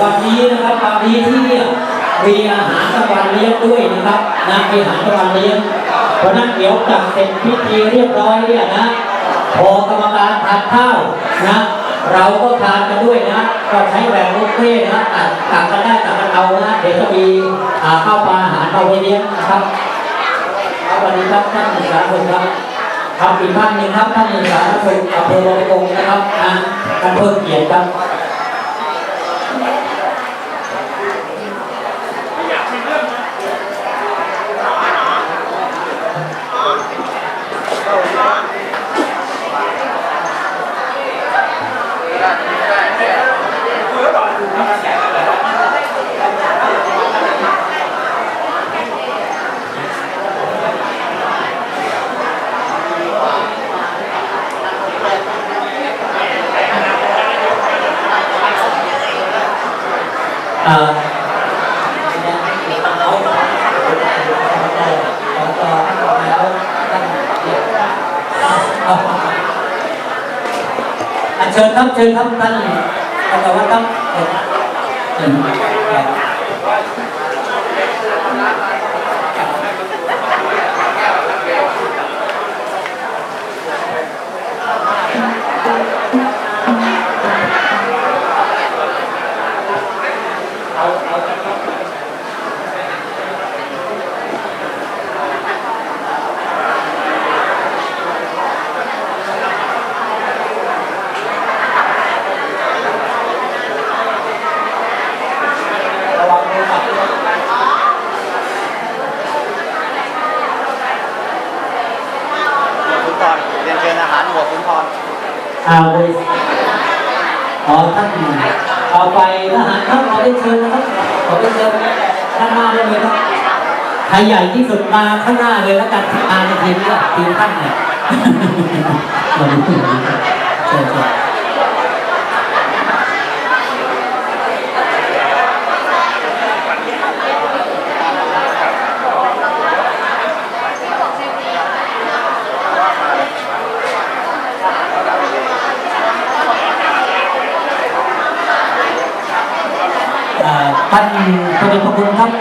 วันนี้นะครับวันนี้ที่เรียมีอาหารกลางวันเลี้ยงด้วยนะครับนะมีอาหารกลางวันเลี้ยงเพราะนั้นเดี๋ยวจัดเสร็จพิธีเรียบร้อยเนี่ยนะพอกรรมการทานข้าวนะเราก็ทานกันด้วยนะก็ใช้แบบบุฟเฟ่นะตักตักกันได้ตักกันเอานะเดี๋ยวจะมีอ่าข้าวปลาอาหารเอาไว้เลี้ยงนะครับครับวัสดีครับท่านสาธุครับครับอีกท่านหนึ่งครับท่านสาธุอำเภอรองกงนะครับนะท่านเพิ่มเกียรติครับ เอ่ออันเชิญครับเชิญครับท่านอาจารย์วัฒน์ครับเชิญ อาเลยขอท่านเอาไปทหารครับขอได้เชิญนะครับขอได้เชิญด้านหน้าได้เลยครับใครใหญ่ที่สุดมาข้างหน้าเลยแล้วกันมาในทีมนี้ทีมท่านเนี่ยมาดูทีมนี้ครับเชิญเชิญ ท่านพระเดชพระคุณครับ